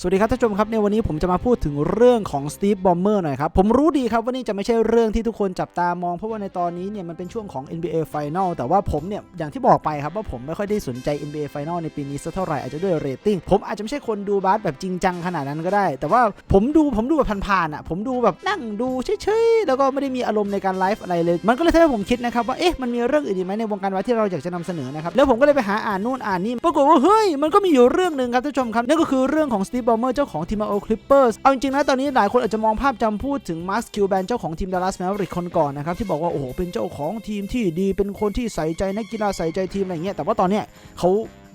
สวัสดีครับท่านผู้ชมครับในวันนี้ผมจะมาพูดถึงเรื่องของสตีฟบอมเมอร์หน่อยครับ ผมรู้ดีครับว่านี่จะไม่ใช่เรื่องที่ทุกคนจับตามอง เพราะว่าในตอนนี้เนี่ยมันเป็นช่วงของ NBA Final แต่ว่าผมเนี่ย อย่างที่บอกไปครับ ว่าผมไม่ค่อยได้สนใจ NBA Final ในปีนี้สักเท่าไหร่ อาจจะด้วยเรตติ้ง ผมอาจจะไม่ใช่คนดูบาสแบบจริงจังขนาดนั้นก็ได้ แต่ว่าผมดูผมดูแบบผ่านๆอะผมดูแบบนั่งดูเฉยๆแล้วก็ไม่ได้มีอารมณ์ในการไลฟ์อะไรเลย มันก็เลยทำให้ผมคิดนะครับว่าเอ๊ะมันมีเรื่องอื่นอีกไหมในวงการบาสที่เราอยากจะนำเสนอนะครับแล้วผมก็เลยไปหาอ่านนู่นอ่านนี่ปรากฏว่าเฮ้ยมันก็มีอยู่เรื่องหนึ่งครับท่านผู้ชมครับนั่นก็คือเรื่องของสตีฟบอมเมอร์เจ้าของทีมโอคลิปเปอร์สเอาจริงๆนะตอนนี้หลายคนอาจจะมองภาพจำพูดถึงมาร์คคิวแบนเจ้าของทีมดัลลัสแมวริกคนก่อนนะครับที่บอกว่าโอ้โหเป็นเจ้าของทีมที่ดีเป็นคนที่ใส่ใจนักกีฬาใส่ใจทีมอะไรเงี้ยแต่ว่าตอนเนี้ยเขา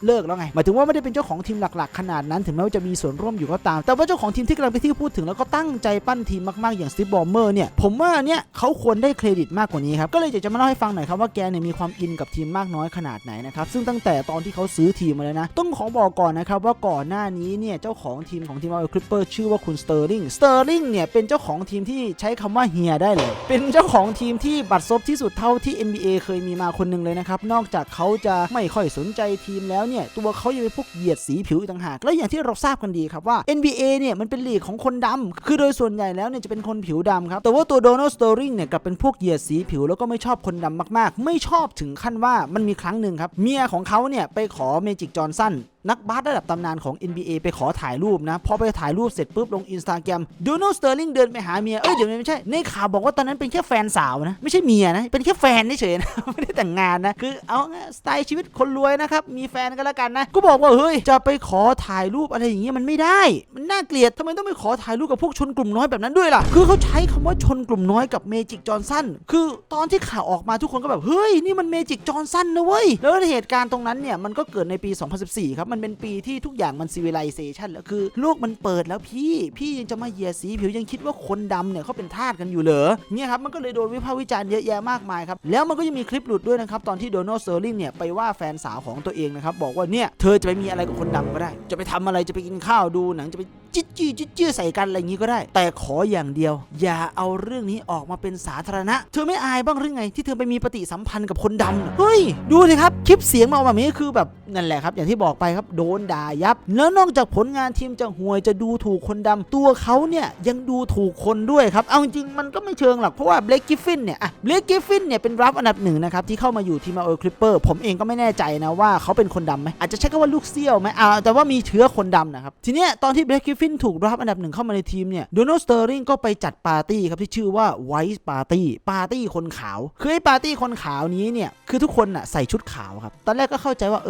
เลิกแล้วไงหมายถึงว่าไม่ได้เป็นเจ้าของทีมหลักๆ ขนาดนั้นถึงแม้ว่าจะมีส่วนร่วมอยู่ก็ตาม แต่ว่าเจ้าของทีมที่กำลังไปที่พูดถึงแล้วก็ตั้งใจปั้นทีมมากๆอย่างสตีฟบอมเมอร์เนี่ยผมว่าเนี่ยเขาควรได้เครดิตมากกว่านี้ครับก็เลยอยากจะมาเล่าให้ฟังหน่อยครับว่าแกเนี่ยมีความอินกับทีมมากน้อยขนาดไหนนะครับซึ่งตั้งแต่ตอนที่เขาซื้อทีมมาเลยนะ ต้องขอบอกก่อนนะครับว่าก่อนหน้านี้เนี่ยเจ้าของทีมของทีมเอาคลิปเปอร์ชื่อว่าคุณสเตอร์ลิงสเตอร์ลิงเนี่ยเป็นเจ้าของทีมที่ใช้คำว่าเฮียได้เลย เป็นเจ้าของทีมที่บัตรซบที่สุดเท่าที่ NBA เคยมีมาคนนึงเลยนะครับนอกจากเขาจะไม่ค่อยสนใจทีมแล้วเนี่ยตัวเขายังเป็นพวกเหยียดสีผิวอีกต่างหาก แล้วอย่างที่เราทราบกันดีครับว่า NBA เนี่ยมันเป็นลีกของคนดำคือโดยส่วนใหญ่แล้วเนี่ยจะเป็นคนผิวดำครับ แต่ว่าตัวโดนัลด์สโตอริงเนี่ยกลับเป็นพวกเหยียดสีผิวแล้วก็ไม่ชอบคนดำมากๆ ไม่ชอบถึงขั้นว่ามันมีครั้งหนึ่งครับเมียของเขาเนี่ยไปขอเมจิกจอห์นสัน นักบาสระดับตำนานของ NBA ไปขอถ่ายรูปนะ พอไปถ่ายรูปเสร็จปุ๊บลงอินสตาแกรมดนัลด์สเตอร์ลิงเดินไปหาเมีย เอ้ยเดี๋ยวไม่ใช่ ในข่าวบอกว่าตอนนั้นเป็นแค่แฟนสาวนะ ไม่ใช่เมียนะ เป็นแค่แฟนเฉยๆนะ ไม่ได้แต่งงานนะ คือเอาสไตล์ชีวิตคนรวยนะครับ มีแฟนกันแล้วกันนะ ก็บอกว่าเฮ้ยจะไปขอถ่ายรูปอะไรอย่างเงี้ยมันไม่ได้ มันน่าเกลียดทำไมต้องไปขอถ่ายรูปกับพวกชนกลุ่มน้อยแบบนั้นด้วยล่ะ คือเขาใช้คำว่าชนกลุ่มน้อยกับเมจิกจอห์นสัน คือตอนที่ข่าวออกมาทุกคนก็แบบเฮ้ยนี่มันเมจิกจอห์นสันนะเว้ย แล้วเหตุการณ์ตรงนั้นเนี่ยมันก็เกิดในปี 2014 ครับมันเป็นปีที่ทุกอย่างมันซีวิไลเซชันแล้วคือ โลกมันเปิดแล้วพี่พี่ยังจะมาเหยียดสีผิวยังคิดว่าคนดำเนี่ยเขาเป็นทาสกันอยู่เหรอเนี่ยครับมันก็เลยโดนวิพากษ์วิจารณ์เยอะแยะมากมายครับแล้วมันก็ยังมีคลิปหลุดด้วยนะครับตอนที่โดนัลด์เซอร์ลิงเนี่ยไปว่าแฟนสาวของตัวเองนะครับบอกว่าเนี่ยเธอจะไปมีอะไรกับคนดำก็ได้ จะไปทำอะไรจะไปกินข้าวดูหนังจะไป จิ๊ดจี้จิ๊ดจี้ใส่กันอะไรอย่างงี้ก็ได้ แต่ขออย่างเดียว อย่าเอาเรื่องนี้ออกมาเป็นสาธารณะ เธอไม่อายบ้างหรือไง ที่เธอไปมีปฏิสัมพันธ์กับคนดำน่ะเฮ้ย ดูสิครับ คลิปเสียงมาออกมาแบบนี้คือแบบนั่นแหละครับ อย่างที่บอกไปครับโดนด่ายับ แล้วนอกจากผลงานทีมจะห่วยจะดูถูกคนดำตัวเขาเนี่ยยังดูถูกคนด้วยครับ เอาจริงๆมันก็ไม่เชิงหรอกเพราะว่าเบลกิฟฟินเนี่ยอะเบลกิฟฟินเนี่ยเป็นรับอันดับหนึ่งนะครับที่เข้ามาอยู่ทีมมาโอคลิปเปอร์ผมเองก็ไม่แน่ใจนะว่าเขาเป็นคนดำไหมอาจจะใช้คำว่าลูกเซี่ยวไหมอ่าแต่ว่ามีเชื้อคนดำนะครับทีเนี้ยตอนที่เบลกิฟฟินถูกรับอันดับหนึ่งเข้ามาในทีมเนี่ยโดนัลด์สเตอร์ลิงก็ไปจัดปาร์ตี้ครับที่ชื่อว่าไวท์ปาร์ตี้ปาร์ตี้คนขาวคือไอ้ปาร์ตี้คนขาวนี้เนี่ยคือทุกคนน่ะใส่ชุดขาวครับตอนแรกก็เข้าใจว่าเอ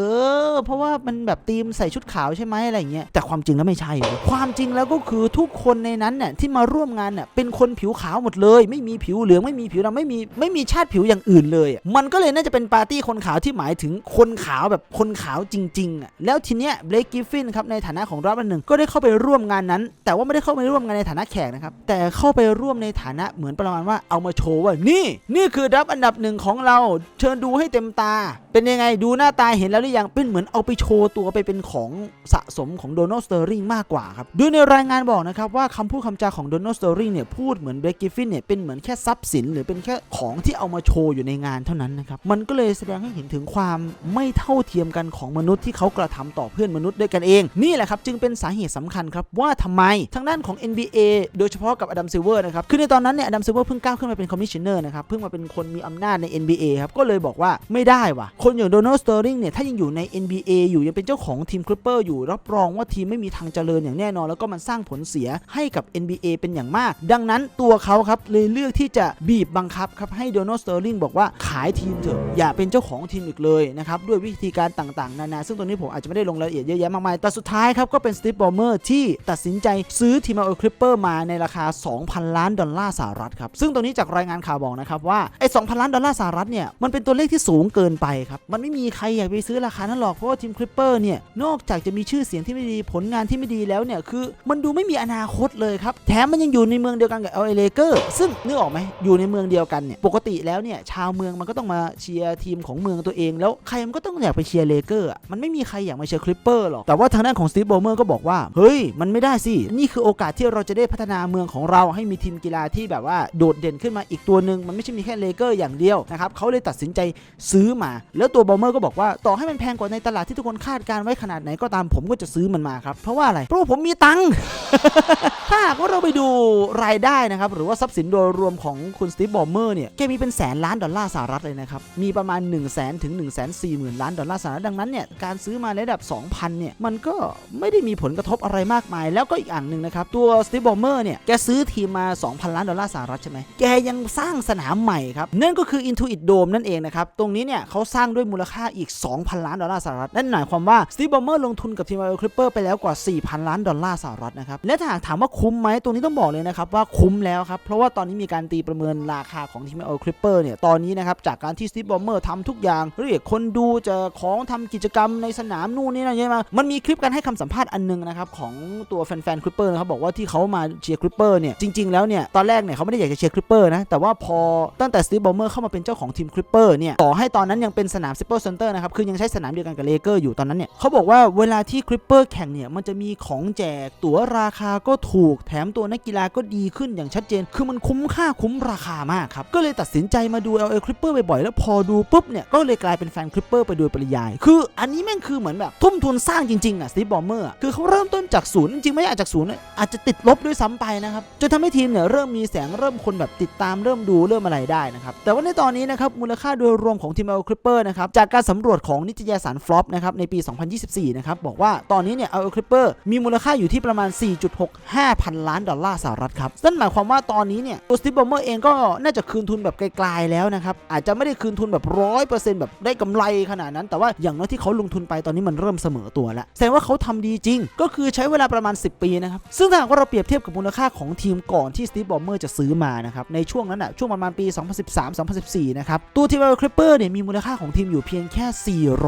อ เพราะว่ามันแบบทีมใส่ชุดขาวใช่ไหมอะไรเงี้ยแต่ความจริงแล้วไม่ใช่ ความจริงแล้วก็คือทุกคนในนั้นเนี่ยที่มาร่วมงานเนี่ยเป็นคนผิวขาวหมดเลย ไม่มีผิวเหลืองไม่มีผิวดำไม่มีไม่มีชาติผิวอย่างอื่นเลย มันก็เลยน่าจะเป็นปาร์ตี้คนขาวที่หมายถึงคนขาวแบบคนขาวจริงๆอะแล้วทีเนี้ยเบลกิฟฟินครับในฐานะของรับอันหนึ่งก็ได้เข้าไปร่วมงานนั้น แต่ว่าไม่ได้เข้าไปร่วมงานในฐานะแขกนะครับแต่เข้าไปร่วมในฐานะเหมือนประมาณว่าเอามาโชว์ว่านี่ นี่คือรับอันดับหนึ่งของเราเชิญดูให้เต็มตา เป็นยังไงดูหน้าตาเห็นแล้วหรือยังเป็นเหมือนเอาไปโชว์ตัวไปเป็นของสะสมของโดนัลด์สเตอร์ลิงมากกว่าครับโดยในรายงานบอกนะครับว่าคำพูดคำจาของโดนัลด์สเตอร์ลิงเนี่ยพูดเหมือนเบรกกิฟฟินเนี่ยเป็นเหมือนแค่ทรัพย์สิน หรือเป็นแค่ของที่เอามาโชว์อยู่ในงานเท่านั้นนะครับมันก็เลยแสดงให้เห็นถึงความไม่เท่าเทียมกันของมนุษย์ที่เขากระทำต่อเพื่อนมนุษย์ด้วยกันเอง นี่แหละครับจึงเป็นสาเหตุสำคัญครับว่าทำไมทางด้านของ NBA โดยเฉพาะกับอดัมซิลเวอร์นะครับคือในตอนนั้นเนี่ยอดัมซิลเวอร์เพิ่งก้าวขึ้นมาเป็นคอมมิชชันเนอร์นะครับเพิ่งมาเป็นคนมีอำนาจใน NBA ครับก็เลยบอกว่าไม่ได้ว่ะคนอย่างโดนัลด์สเตอร์ลิงเนี่ยถ้ายังอยู่ใน NBA อยู่ยังเป็นเจ้าของทีมคลิปเปอร์อยู่รับรองว่าทีมไม่มีทางเจริญอย่างแน่นอน แล้วก็มันสร้างผลเสียให้กับ NBA เป็นอย่างมาก ดังนั้นตัวเขาครับเลยเลือกที่จะบีบบังคับครับให้โดนัลด์สเตอร์ลิงบอกว่าขายทีมเถอะอย่าเป็นเจ้าของทีมอีกเลยนะครับด้วยวิธีการต่างๆ นานา ซึ่งตรงนี้ผมอาจจะไม่ได้ลงรายละเอียดเยอะแยะมากมายแต่สุดท้ายครับก็เป็นสตีฟบอมเมอร์ที่ตัดสินใจซื้อทีมเอาคลิปเปอร์มาในราคา 2,000 ล้านดอลลาร์สหรัฐครับ ซึ่งตรงนี้จากรายงานข่าวบอกนะครับว่าไอ้2,000 ล้านดอลลาร์สหรัฐเนี่ย มันเป็นตัวเลขที่สูงเกินไปครับ มันไม่มีใครอยากไปซื้อราคานั้นหรอก เพราะว่าทีมคลิปเปอร์เนี่ย นอกจากจะมีชื่อเสียงที่ไม่ดี ผลงานที่ไม่ดีแล้วเนี่ย คือมันดูไม่มีอนาคตเลยครับ แถมมันยังอยู่ในเมืองเดียวกันกับเอลเอเลเกอร์ ซึ่งนึกออกไหมอยู่ในเมืองเดียวกันเนี่ย ปกติแล้วเนี่ย ชาวเมืองมันก็ต้องมาเชียร์ทีมของเมืองตัวเอง แล้วใครมันก็ต้องอยากไปเชียร์เลเกอร์มันไม่มีใครอยากมาเชียร์คลิปเปอร์หรอก แต่ว่าทางด้านของสตีฟโบเมอร์ก็บอกว่า เฮ้ย มันไม่ได้สิ นี่คือโอกาสที่เราจะได้พัฒนาเมืองของเราให้มีทีมกีฬาที่แบบว่าโดดเด่นขึ้นมาอีกตัวหนึ่งมันไม่ใช่มีแค่เลเกอร์อย่างเดียวนะครับเขาเลยตัดสินใจซื้อมา แล้วตัวบอมเมอร์ก็บอกว่าต่อให้มันแพงกว่าในตลาดที่ทุกคนคาดการไว้ขนาดไหนก็ตามผมก็จะซื้อมันมาครับเพราะว่าอะไรเพราะว่าผมมีตังค์ถ้าหากว่าเราไปดูรายได้นะครับหรือว่าทรัพย์สินโดยรวมของคุณสตีฟบอมเมอร์เนี่ยแกมีเป็นแสนล้านดอลลาร์สหรัฐเลยนะครับมีประมาณ 1 0 0 0 0แสนถึง1 4 0 0 0 0 ล้านดอลลาร์สหรัฐดังนั้นเนี่ยการซื้อมาในระดับ 2,000เนี่ยมันก็ไม่ได้มีผลกระทบอะไรมากมายแล้วก็อีกอย่างหนึ่งนะครับ ตัวสตีบอมเมอร์เนี่ย แกซื้อทีมมา 2,000 ล้านดอลลาร์สหรัฐใช่ไหมแกยังสร้างสนามใหม่ครับ นั่นก็คือ Intuit Dome นั่นเองนะครับ ตรงนี้เนี่ยเขาสร้างด้วยมูลค่าอีก 2,000 ล้านดอลลาร์สหรัฐ นั่นหมายความว่าสตีบอมเมอร์ลงทุนกับทีมไอโอคลิปเปอร์ไปแล้วกว่า 4,000 ล้านดอลลาร์สหรัฐนะครับและถ้าหากถามว่าคุ้มไหมตรงนี้ต้องบอกเลยนะครับว่าคุ้มแล้วครับเพราะว่าตอนนี้มีการตีประเมินราคาของทีมไอโอคลิปเปอร์เนี่ยตอนนี้นะครับจากการที่สตีบอมเมอร์ทำทุกอย่างเรียกคนดูจะของทำกิจกรรมในสนามนู่นนี่นั่นเยอะมากมันมีคลิปการให้คำสัมภาษณ์อันนึงนะครับของตัวแฟนๆคลิปเปอร์นะครับบอกว่าที่เขามาเชียร์คลิปเปอร์เนี่ยจริงๆแล้วเนี่ยตอนแรกเนี่ยเขาไม่ได้อยากจะเชียร์คลิปเปอร์นะแต่ว่าพอตั้งแต่สตีฟบอมเมอร์เข้ามาเป็นเจ้าของทีมคลิปเปอร์เนี่ยต่อให้ตอนนั้นยังเป็นสนามซิปเปอร์เซนเตอร์นะครับคือยังใช้สนามเดียวกันกับเลเกอร์อยู่ตอนนั้นเนี่ยเขาบอกว่าเวลาที่คลิปเปอร์แข่งเนี่ยมันจะมีของแจกตั๋วราคาก็ถูกแถมตัวนักกีฬาก็ดีขึ้นอย่างชัดเจน คือมันคุ้มค่าคุ้มราคามากครับก็เลยตัดสินใจมาดู LA Clipper บ่อยๆแล้วพอดูปุ๊บเนี่ยก็เลยกลายเป็นแฟนคลิปเปอร์ไปโดยปริยาย คืออันนี้แม่งคือเหมือนแบบทุ่มทุนสร้างจริงๆอะสตีฟบอมเมอร์คือเขาเริ่มต้นจากศูนย์จริงๆ ไม่อาจจากศูนย์นะอาจจะติดลบด้วยซ้ำไปนะครับจนทำให้ทีมเนี่ยเริ่มมีแสงเริ่มคนแบบติดตามเริ่มดูเริ่มอะไรได้นะครับแต่ว่าในตอนนี้นะครับมูลค่าโดยรวมของทีม LA Clipper นะครับจากการสำรวจของนิตยสารฟลอปนะครับในปี 2024 นะครับบอกว่าตอนนี้เนี่ย LA Clipper มีมูลค่าอยู่ที่ประมาณ 4.65 พันล้านดอลลาร์สหรัฐครับนั่นหมายความว่าตอนนี้เนี่ยตัวสตีฟบอมเมอร์เองก็น่าจะคืนทุนแบบไกลๆแล้วนะครับอาจจะไม่ได้คืนทุนแบบร้อยเปอร์เซ็นต์แบบได้กำไรขนาดนั้น แต่ว่าอย่างน้อยที่เขาลงทุนไปตอนนี้มันเริ่มเสมอตัวแล้วแสดงว่าเขาทำดีจริง ก็คือใช้เวลาประมาณ 10 ปีนะครับ ซึ่งถ้าหากว่าเราเปรียบเทียบกับมูลค่าของทีมก่อนที่สตีฟบอมเมอร์จะซื้อมานะครับ ในช่วงนั้นอะช่วงประมาณปี 2013-2014 นะครับ ตัวทีมเอลคลิปเปอร์เนี่ยมีมูลค่าของทีมอยู่เพียงแค่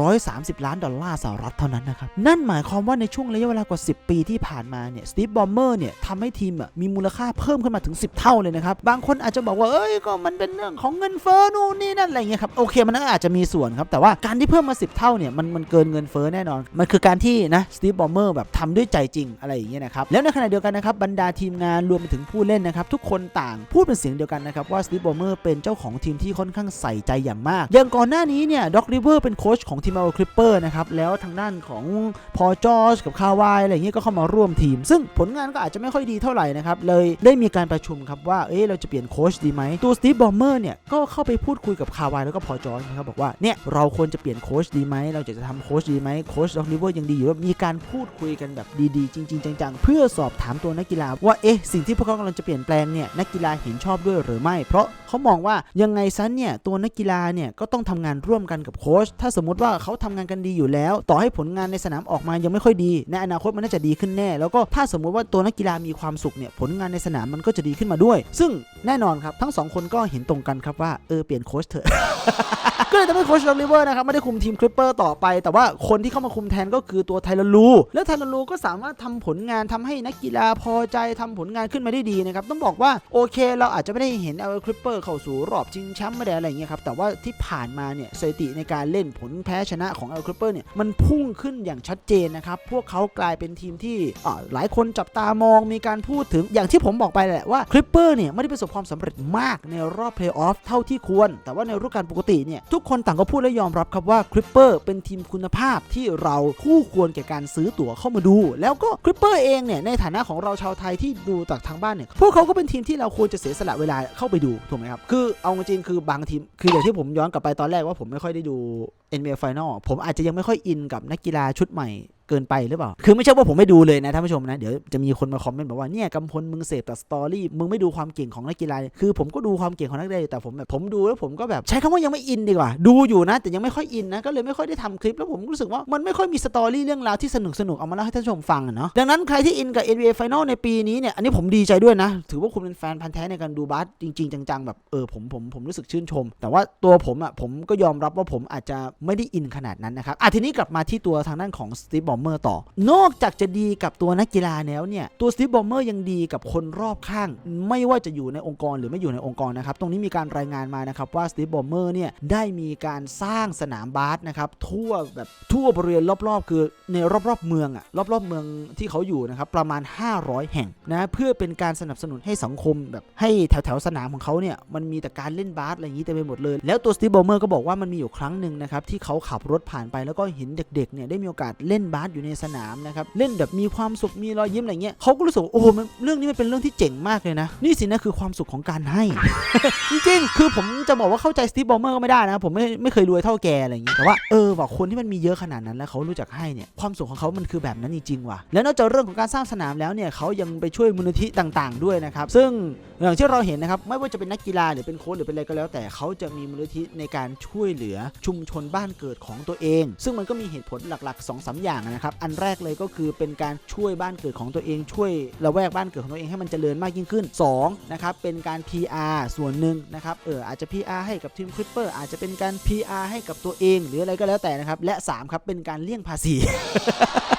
430 ล้านดอลลาร์สหรัฐเท่านั้นนะครับ นั่นหมายความว่าในช่วงระยะเวลากว่า 10 ปีที่ผ่านมาเนี่ยสตีฟบอมเมอร์เนี่ยทำให้ทีมอะมีมูลค่าเพิ่มขึ้นมาถึง 10 เท่าเลยนะครับ บางคนอาจจะบอกว่า เอ้ย ก็มันเป็นเรื่องของเงินเฟ้อนู่นนี่นั่นอะไรเงี้ยครับ โอเค มันก็อาจจะมีส่วนครับ แต่ว่าการที่เพิ่มมา 10 เท่าเนี่ย มันมันเกินเงินเฟ้อแน่นอน มันคือการที่นะ สตีฟ บอมเมอร์แบบทำด้วยใจจริงอะไรอย่างเงี้ยนะครับแล้วในขณะเดียวกันนะครับบรรดาทีมงานรวมไปถึงผู้เล่นนะครับทุกคนต่างพูดเป็นเสียงเดียวกันนะครับว่าสตีฟบอมเมอร์เป็นเจ้าของทีมที่ค่อนข้างใส่ใจอย่างมาก อย่างก่อนหน้านี้เนี่ยด็อกริเวอร์เป็นโค้ชของทีมเอลคลิปเปอร์นะครับแล้วทางด้านของพอจอร์จกับคาวายอะไรเงี้ยก็เข้ามาร่วมทีม ซึ่งผลงานก็อาจจะไม่ค่อยดีเท่าไหร่นะครับเลยได้มีการประชุมครับว่าเอ๊ะเราจะเปลี่ยนโค้ชดีไหมตัวสตีฟบอมเมอร์เนี่ยก็เข้าไปพูดคุยกับคาวายแล้วก็พอจอร์จนะครับบอกว่าเนี่ยเราควรจะเปลี่ยนโค้ชดีไหมเราจะจะทำโค้ชดีไหมโค้ชด็อกริเวอร์ยังดีอยู่มีการพูดคุยกันแบบดีๆ จริงๆ จังๆ เพื่อสอบถามตัวนักกีฬาว่าเอ๊ะสิ่งที่พวกเขากำลังจะเปลี่ยนแปลงเนี่ยนักกีฬาเห็นชอบด้วยหรือไม่ เพราะเขามองว่ายังไงซะเนี่ยตัวนักกีฬาเนี่ยก็ต้องทำงานร่วมกันกับโค้ชถ้าสมมติว่าเขาทำงานกันดีอยู่แล้ว ต่อให้ผลงานในสนามออกมายังไม่ค่อยดี ในอนาคตมันน่าจะดีขึ้นแน่ แล้วก็ถ้าสมมติว่าตัวนักกีฬามีความสุขเนี่ยผลงานในสนามมันก็จะดีขึ้นมาด้วย ซึ่งแน่นอนครับทั้งสองคนก็เห็นตรงกันครับว่าเออเปลี่ยนโค้ชเถอะก็เลยทำให้โค้ชล็อกลิเวอร์นะครับไม่ได้คุมทีมคลิปเปอร์ต่อไป แต่ว่าคนที่เข้ามาคุมแทนก็คือตัวไทลลู แล้วไทลลูก็สามารถทำผผลงานทำให้นักกีฬาพอใจทำผลงานขึ้นมาได้ดีนะครับต้องบอกว่าโอเค เราอาจจะไม่ได้เห็นเอลคลิปเปอร์เข้าสู่รอบชิงแชมป์ไม่ได้อะไรอย่างเงี้ยครับแต่ว่าที่ผ่านมาเนี่ยสถิติในการเล่นผลแพ้ชนะของเอลคลิปเปอร์เนี่ยมันพุ่งขึ้นอย่างชัดเจนนะครับพวกเขากลายเป็นทีมที่หลายคนจับตามองมีการพูดถึงอย่างที่ผมบอกไปแหละว่าคลิปเปอร์เนี่ยไม่ได้ประสบความสำเร็จมากในรอบเพลย์ออฟเท่าที่ควร แต่ว่าในฤดูกาลปกติเนี่ยทุกคนต่างก็พูดและยอมรับครับว่าคลิปเปอร์เป็นทีมคุณภาพที่เราคู่ควรแก่การซื้อตั๋วเข้ามาดู แล้วก็คลิปเปอร์เองเนี่ยในฐานะของเราชาวไทยที่ดูจากทางบ้านเนี่ยพวกเขาก็เป็นทีมที่เราควรจะเสียสละเวลาเข้าไปดูถูกไหมครับคือเอาจริงๆคือบางทีมคืออย่างที่ผมย้อนกลับไปตอนแรกว่าผมไม่ค่อยได้ดู NBA Final ผมอาจจะยังไม่ค่อยอินกับนักกีฬาชุดใหม่ เกินไปหรือเปล่า คือไม่ใช่ว่าผมไม่ดูเลยนะท่านผู้ชมนะ เดี๋ยวจะมีคนมาคอมเมนต์บอกว่าเนี่ยกำพลมึงเสพแต่สตอรี่ มึงไม่ดูความเก่งของนักกีฬา คือผมก็ดูความเก่งของนักกีฬาอยู่แต่ผมแบบผมดูแล้วผมก็แบบใช้คำว่ายังไม่อินดีกว่า ดูอยู่นะ แต่ยังไม่ค่อยอินนะ ก็เลยไม่ค่อยได้ทำคลิป แล้วผมรู้สึกว่ามันไม่ค่อยมีสตอรี่เรื่องราวที่สนุกสนุกๆเอามาเล่าให้ท่านผู้ชมฟังอะเนาะ ดังนั้นใครที่อินกับ NBA Final ในปีนี้เนี่ย อันนี้ผมดีใจด้วยนะ ถือว่าคุณเป็นแฟนพันธ์แท้ในการดูบาสจริง ๆ จังๆแบบเออผมผมผมรู้สึกชื่นชม แต่ว่าตัวผมอะผมก็ยอมรับว่าผมอาจจะไม่ได้อินขนาดนั้นนะครับอะทีนี้กลับมาที่ตัวทางด้านของสตีฟบออมเมอร์ต่อ นอกจากจะดีกับตัวนักกีฬาแล้วเนี่ยตัวสตีฟบอมเมอร์ยังดีกับคนรอบข้าง ไม่ว่าจะอยู่ในองค์กรหรือไม่อยู่ในองค์กรนะครับตรงนี้มีการรายงานมานะครับว่าสตีฟบอมเมอร์เนี่ยได้มีการสร้างสนามบาสนะครับทั่วแบบทั่วบริเวณรอบๆ คือในรอบๆเมืองอะรอบๆเมืองที่เขาอยู่นะครับประมาณ 500 แห่งนะเพื่อเป็นการสนับสนุนให้สังคมแบบให้แถวๆสนามของเขาเนี่ยมันมีแต่การเล่นบาสอะไรอย่างนี้เต็มไปหมดเลย แล้วตัวสตีฟบอมเมอร์ก็บอกว่ามันมีอยู่ครั้งหนึ่งนะครับที่เขาขับรถผ่านไปแล้วก็เห็นเด็กๆเนี่ยได้มีโอกาสเล่นบาสอยู่ในสนามนะครับเล่นแบบมีความสุขมีรอยยิ้มอะไรเงี้ยเขาก็รู้สึกว่าโอ้โหมันเรื่องนี้มันเป็นเรื่องที่เจ๋งมากเลยนะ นี่สินะคือความสุขของการให้ จริงๆ คือผมจะบอกว่าเข้าใจสตีฟบอมเมอร์ก็ไม่ได้นะ ผมไม่ไม่เคยรวยเท่าแกอะไรอย่างงี้แต่ว่าเออว่าคนที่มันมีเยอะขนาดนั้นแล้วเขารู้จักให้เนี่ยความสุขของเขามันคือแบบนั้นจริงๆว่ะแล้วนอกจากเรื่องของการสร้างสนามแล้วเนี่ยเขายังไปช่วยมูลนิธิต่าง ๆ ด้วยนะครับซึ่งอย่างที่เราเห็นนะครับไม่ว่าจะเป็นนักกีฬาหรือเป็นโค้ชหรือเป็นอะไรก็แล้ว แต่เขาจะมีมูลนิธิในการช่วยเหลือชุมชนบ้านเกิดของตัวเอง ซึ่งมันก็มีเหตุผลหลักๆ2อสาอย่างนะครับอันแรกเลยก็คือเป็นการช่วยบ้านเกิดของตัวเอง ช่วยละแวกบ้านเกิดของตัวเองให้มันเจริญมากยิ่งขึ้น2นะครับเป็นการ PR ส่วนหนึ่งนะครับเอออาจจะ PR ให้กับทีมคลิปเปอร์อาจจะเป็นการ PR ให้กับตัวเอง หรืออะไรก็แล้วแต่นะครับและ3ครับเป็นการเลี่ยงภาษี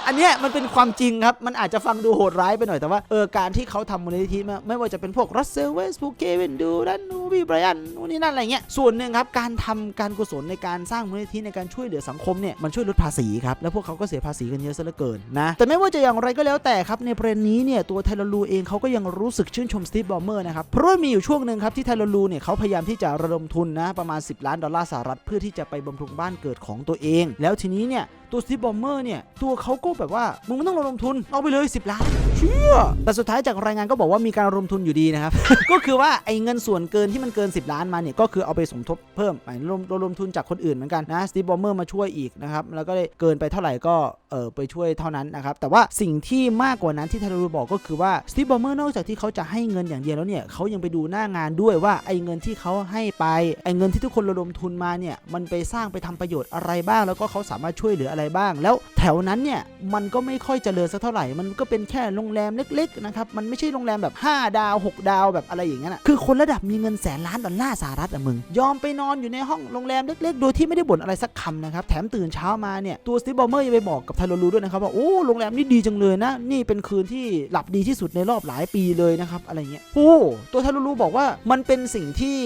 อันเนี้ยมันเป็นความจริงครับ มันอาจจะฟังดูโหดร้ายไปหน่อยแต่ว่าเออการที่เขาทำมูลนิธิมาไม่ว่าจะเป็นพวกรัสเซลเวสบูเควินดูดันนูบีไบรอันนู่นนี่นั่นอะไรเงี้ยส่วนหนึ่งครับการทำการกุศลในการสร้างมูลนิธิในการช่วยเหลือสังคมเนี่ยมันช่วยลดภาษีครับแล้วพวกเขาก็เสียภาษีกันเยอะซะเหลือเกินนะแต่ไม่ว่าจะอย่างไรก็แล้วแต่ครับในประเด็นนี้เนี่ยตัวไทลลูเองเขาก็ยังรู้สึกชื่นชมสตีฟบอมเมอร์นะครับเพราะว่ามีอยู่ช่วงหนึ่งครับที่ไทลลูเนี่ยเขาพยายามที่จะระดมทุนนะประมาณ 10 ล้านดอลลาร์สหรัฐเพื่อที่จะไปบำรุงบ้านเกิดของตัวเอง แล้วทีนี้เนี่ยตัวสตีบอมเมอร์เนี่ย ตัวเขาก็แบบว่า มึงไม่ต้องระดมทุน เอาไปเลย 10 ล้าน เชื่อ แต่สุดท้ายจากรายงานก็บอกว่ามีการระดมทุนอยู่ดีนะครับ ก็คือว่าไอ้เงินส่วนเกินที่มันเกิน 10 ล้านมาเนี่ย ก็คือเอาไปสมทบเพิ่มหมายระดมระดมทุนจากคนอื่นเหมือนกันนะสตีฟบอมเมอร์มาช่วยอีกนะครับ แล้วก็ได้เกินไปเท่าไหร่ก็เออไปช่วยเท่านั้นนะครับ แต่ว่าสิ่งที่มากกว่านั้นที่ทารูบอกก็คือว่าสตีฟบอมเมอร์นอกจากที่เขาจะให้เงินอย่างเดียวแล้วเนี่ยเขายังไปดูหน้างานด้วยว่าไอ้เงินที่เขาให้ไปไอ้เงินที่ทุกคนระดมทุนมาเนี่ยมันไปสร้างไปทำประโยชน์อะไรบ้าง แล้วก็เขาสามารถช่วยเหลืออะไรบ้าง แล้วแถวนั้นเนี่ยมันก็ไม่ค่อยเจริญสักเท่าไหร่ มันก็เป็นแค่โรงแรมเล็กๆนะครับมันไม่ใช่โรงแรมแบบ 5 ดาว 6 ดาวแบบอะไรอย่างนั้ยนะคือคนระดับมีเงินแสนล้านดอลลาร์สหรัฐอะมึง ยอมไปนอนอยู่ในห้องโรงแรมเล็กๆ โดยที่ไม่ได้บ่นอะไรสักคำนะครับแถมตื่นเช้ามาเนี่ยตัวสตีฟบอมเมอร์ยังไปบอกกับไทโรลูด้วยนะครับว่าโอ้โรงแรมนี่ดีจังเลยนะนี่เป็นคืนที่หลับดีที่สุดในรอบหลายปีเลยนะครับอะไรเงี้ยโอ้ตัวไทโรลูบอกว่ามันเป็นสิ่งที่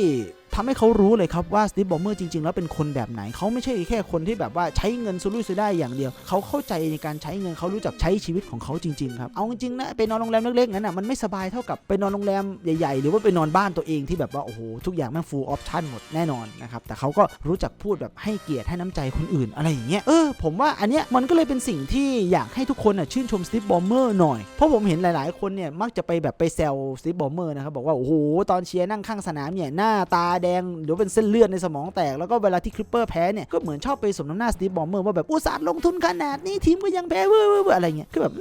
ทำให้เขารู้เลยครับว่าสตีฟบอมเมอร์จริงๆ แล้วเป็นคนแบบไหน เขาไม่ใช่แค่คนที่แบบว่าใช้เงินสุรุ่ยสุร่ายอย่างเดียว เขาเข้าใจในการใช้เงินเขารู้จักใช้ชีวิตของเขาจริงๆครับ เอาจริงๆนะไปนอนโรงแรมเล็กๆนั้นอะมันไม่สบายเท่ากับไปนอนโรงแรมใหญ่ๆ หรือว่าไปนอนบ้านตัวเองที่แบบว่าโอ้โหทุกอย่างแม่งฟูลออปชั่นหมดแน่นอนนะครับแต่เขาก็รู้จักพูดแบบให้เกียรติให้น้ำใจคนอื่นอะไรอย่างเงี้ยเออผมว่าอันเนี้ยมันก็เลยเป็นสิ่งที่อยากให้ทุกคนอะชื่นชมสตีฟบอมเมอร์หน่อยเพราะผมเห็นหลายๆคนเนี่ยมักจะไปแบบไปแซวสตีฟบอมเมอร์นะครับบอกว่าโอ้โหตอนเชียร์นั่งข้างสนามเนี่ยหน้าตาแดงหรือเป็นเส้นเลือดในสมองแตก แล้วก็เวลาที่คลิปเปอร์แพ้เนี่ยก็เหมือนชอบไปสมน้ำหน้าสตีฟบอมเมอร์ว่าแบบอุตส่าห์ลงทุนขนาดนี้ทีมก็ยังแพ้เว้ยอะไรเงี้ยคือแบบ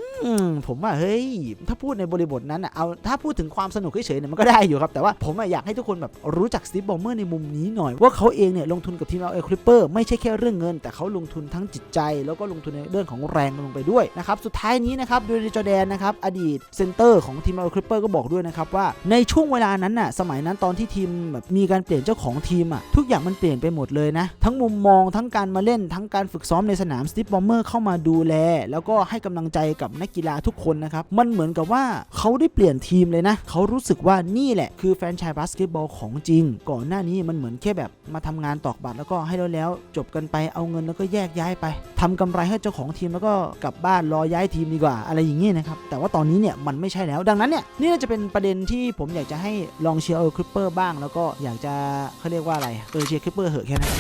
ผมว่าเฮ้ยถ้าพูดในบริบทนั้นอะเอาถ้าพูดถึงความสนุกเฉยๆเนี่ยมันก็ได้อยู่ครับแต่ว่าผมอะอยากให้ทุกคนแบบรู้จักสตีฟบอมเมอร์ในมุมนี้หน่อย ว่าเขาเองเนี่ยลงทุนกับทีมเราเอคลิปเปอร์ไม่ใช่แค่เรื่องเงิน แต่เขาลงทุนทั้งจิตใจ แล้วก็ลงทุนในเรื่องของแรงลงไปด้วยนะครับสุดท้ายนี้นะครับโดยจอแดนนะครับอดีตเซนเตอร์ของทีมเราคลิปเปอร์ก็บอกด้วยนะครับว่าในช่วงเวลานั้นน่ะสมัยนั้นตอนที่ทีมแบบมีการเปลี่ยนเจ้าของทีมอะทุกอย่างมันเปลี่ยนไปหมดเลยนะ ทั้งมุมมองทั้งการมาเล่นทั้งการฝึกซ้อมในสนามสตีฟบอมเมอร์เข้ามาดูแล แล้วก็ให้กำลังใจกับนักกีฬาทุกคนนะครับ มันเหมือนกับว่าเขาได้เปลี่ยนทีมเลยนะ เขารู้สึกว่านี่แหละคือแฟนชายบาสเกตบอลของจริง ก่อนหน้านี้มันเหมือนแค่แบบมาทำงานตอกบัตรแล้วก็ให้แล้วแล้วจบกันไปเอาเงินแล้วก็แยกย้ายไปทำกำไรให้เจ้าของทีมแล้วก็กลับบ้านรอย้ายทีมดีกว่าอะไรอย่างเงี้นะครับแต่ว่าตอนนี้เนี่ยมันไม่ใช่แล้วดังนั้นเนี่ยนี่จะเป็นประเด็นที่ผมอยากจะให้ลองเชียร์เออคลิปเปอร์บ้าง แล้วก็อยากจะเขาเรียกว่าอะไรเออเชียร์คลิปเปอร์เหอะแค่นั้น